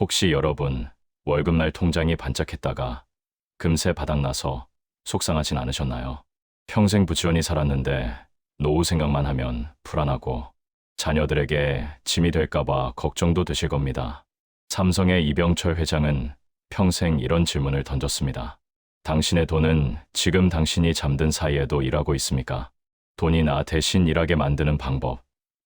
혹시 여러분 월급날 통장이 반짝했다가 금세 바닥나서 속상하진 않으셨나요? 평생 부지런히 살았는데 노후 생각만 하면 불안하고 자녀들에게 짐이 될까봐 걱정도 되실 겁니다. 삼성의 이병철 회장은 평생 이런 질문을 던졌습니다. 당신의 돈은 지금 당신이 잠든 사이에도 일하고 있습니까? 돈이 나 대신 일하게 만드는 방법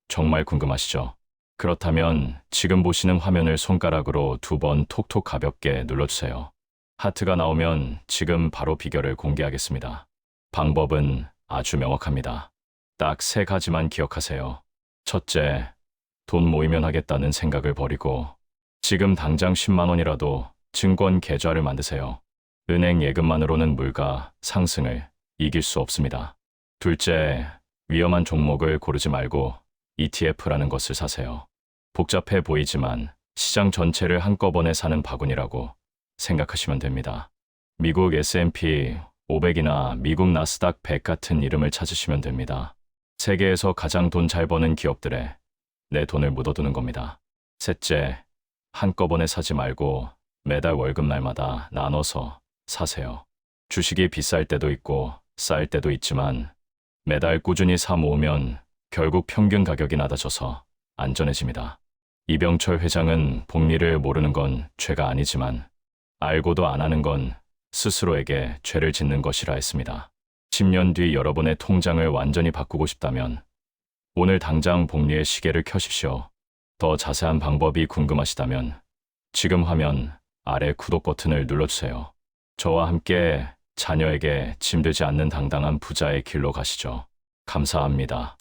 정말 궁금하시죠? 그렇다면 지금 보시는 화면을 손가락으로 두 번 톡톡 가볍게 눌러주세요. 하트가 나오면 지금 바로 비결을 공개하겠습니다. 방법은 아주 명확합니다. 딱 세 가지만 기억하세요. 첫째, 돈 모이면 하겠다는 생각을 버리고 지금 당장 10만 원이라도 증권 계좌를 만드세요. 은행 예금만으로는 물가 상승을 이길 수 없습니다. 둘째, 위험한 종목을 고르지 말고 ETF라는 것을 사세요. 복잡해 보이지만 시장 전체를 한꺼번에 사는 바구니라고 생각하시면 됩니다. 미국 S&P 500이나 미국 나스닥 100 같은 이름을 찾으시면 됩니다. 세계에서 가장 돈 잘 버는 기업들에 내 돈을 묻어두는 겁니다. 셋째, 한꺼번에 사지 말고 매달 월급날마다 나눠서 사세요. 주식이 비쌀 때도 있고 쌀 때도 있지만 매달 꾸준히 사 모으면 결국 평균 가격이 낮아져서 안전해집니다. 이병철 회장은 복리를 모르는 건 죄가 아니지만 알고도 안 하는 건 스스로에게 죄를 짓는 것이라 했습니다. 10년 뒤 여러분의 통장을 완전히 바꾸고 싶다면 오늘 당장 복리의 시계를 켜십시오. 더 자세한 방법이 궁금하시다면 지금 화면 아래 구독 버튼을 눌러주세요. 저와 함께 자녀에게 짐되지 않는 당당한 부자의 길로 가시죠. 감사합니다.